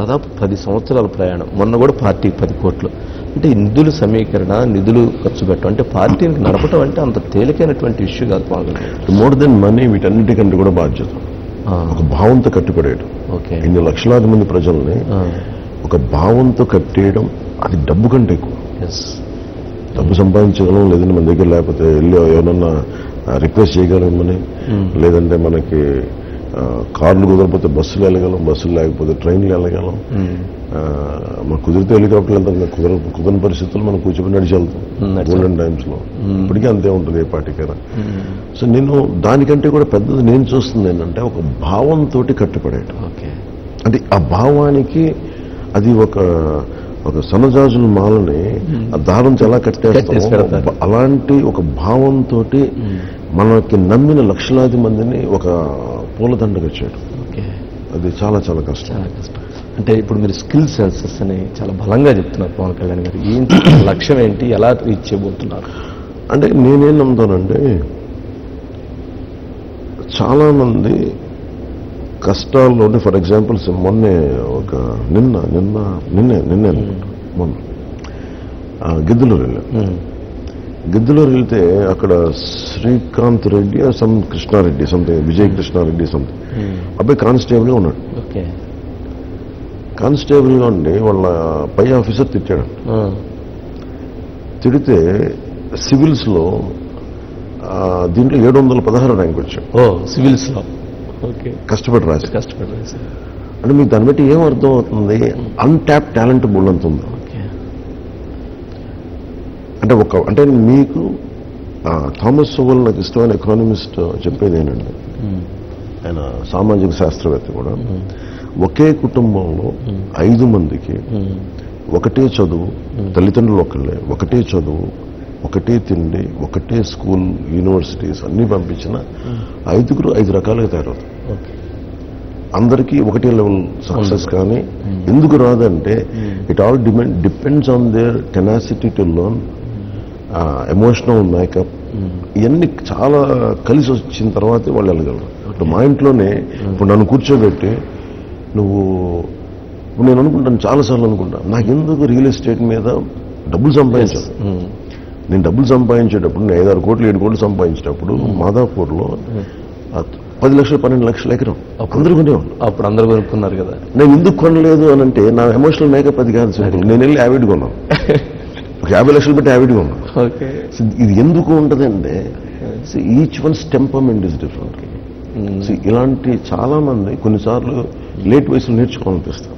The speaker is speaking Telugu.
దాదాపు పది సంవత్సరాల ప్రయాణం. మొన్న కూడా పార్టీకి పది కోట్లు. అంటే నిధుల సమీకరణ నిధులు ఖర్చు పెట్టడం. అంటే పార్టీని నడపడం అంటే అంత తేలికైనటువంటి ఇష్యూ కాదు కళ్యాణ్ మోర్ దెన్ మనీ వీటన్నిటికంటే కూడా బాధ్యత. ఒక భావంతో కట్టుబడేయడం. ఓకే. ఇన్ని లక్షలాది మంది ప్రజల్ని ఒక భావంతో కట్టేయడం అది డబ్బు కంటే ఎక్కువ. ఎస్ డబ్బు సంపాదించగలం లేదంటే మన దగ్గర లేకపోతే వెళ్ళి ఎవరన్నా రిక్వెస్ట్ చేయగలమని. లేదంటే మనకి కార్లు కుదరకపోతే బస్సులు వెళ్ళగలం బస్సులు లేకపోతే ట్రైన్లు వెళ్ళగలం. మనకు కుదిరితే హెలికాప్టర్లు వెళ్తాం కుదర కుదరని పరిస్థితుల్లో మనం కూర్చొని నడిచి వెళ్తాం గోల్డెన్ టైమ్స్లో. ఇప్పటికీ అంతే ఉంటుంది ఏ పార్టీకైనా. సో నేను దానికంటే కూడా పెద్దది నేను చూస్తుంది ఏంటంటే ఒక భావంతో కట్టుపడేయడం ఓకే. అంటే ఆ భావానికి అది ఒక ఒక సన్నజాజుల మాలని ఆ దారంతో ఎలా కట్టేసి కట్టేస్తామో పెడతారు. అలాంటి ఒక భావంతో మనకి నమ్మిన లక్షలాది మందిని ఒక పూలదండగా చేయడం ఓకే. అది చాలా చాలా కష్టం. అంటే ఇప్పుడు మీరు స్కిల్ సెన్సెస్ అని చాలా బలంగా చెప్తున్నారు పవన్ కళ్యాణ్ గారు. ఏంటి లక్ష్యం ఏంటి? ఎలా రీచ్ చేయబోతున్నారు? అంటే నేనేం నమ్ముతానంటే చాలా మంది కష్టాల్లో ఫర్ ఎగ్జాంపుల్ మొన్నే ఒక నిన్న నిన్న నిన్నే నిన్నే అనుకుంటా. మొన్న. గిద్దలూరు వెళ్ళాం. ఉమ్, గిద్దలూరు వెళ్తే అక్కడ Srikanth Reddy some Krishna Reddy something Vijay Krishna Reddy something um, అబ్బాయి కానిస్టేబుల్గా ఉన్నాడు. ఓకే. కానిస్టేబుల్గా ఉండి వాళ్ళ పై ఆఫీసర్ తిట్టాడు. తిడితే సివిల్స్లో దీంట్లో ఏడు వందల పదహారు ర్యాంక్ వచ్చాడు. ఓ సివిల్స్లో ఓకే. కష్టపడి రాసి కష్టపడ్డారు సార్ అంటే మీకు దాన్ని బట్టి ఏం అర్థం అవుతుంది అన్ట్యాప్ టాలెంట్ బుల్ అంత ఉంది. అంటే ఒక అంటే మీకు థామస్ సోవల్ నాకు ఇష్టమైన ఎకనామిస్ట్ చెప్పేది ఏంటంటే ఉమ్, ఆయన సామాజిక శాస్త్రవేత్త కూడా ఒకే కుటుంబంలో ఐదు మందికి ఒకటే చదువు తల్లిదండ్రులు ఒకళ్ళే ఒకటే చదువు ఒకటే తిండి ఒకటే స్కూల్ యూనివర్సిటీస్ అన్ని పంపించిన ఐదుగురు ఐదు రకాలుగా తయారవుతారు. ఓకే. అందరికీ ఒకటే లెవెల్ సక్సెస్ కానీ ఎందుకు రాదంటే it all depend depends on their tenacity to learn emotional makeup ఇవన్నీ చాలా కలిసి వచ్చిన తర్వాతే వాళ్ళు వెళ్ళగలరు. ఇప్పుడు మా ఇంట్లోనే ఇప్పుడు నన్ను కూర్చోబెట్టి నువ్వు ఇప్పుడు నేను అనుకుంటాను చాలాసార్లు అనుకుంటాను నాకెందుకు రియల్ ఎస్టేట్ మీద డబ్బులు సంపాదించాను ఉమ్, నేను డబ్బులు సంపాదించేటప్పుడు నేను ఐదారు కోట్లు ఏడు కోట్లు సంపాదించేటప్పుడు మాదాపూర్లో పది లక్షలు పన్నెండు లక్షల ఎకరం అందరూ కొనేవాళ్ళు. అప్పుడు అందరు కొనుక్కున్నారు కదా. నేను ఎందుకు కొనలేదు అని అంటే నా ఎమోషనల్ మేకప్ అది కాదు నేను వెళ్ళి యావిడ్ కొన్నాను. ఒక యాభై లక్షలు పెట్టి యావిడ్ కొన్నాను ఓకే. So, ఇది ఎందుకు ఉంటుంది అంటే each one's temperament is different ఇలాంటి చాలా మంది కొన్నిసార్లు లేట్ వయసులో నేర్చుకోవాలనిపిస్తారు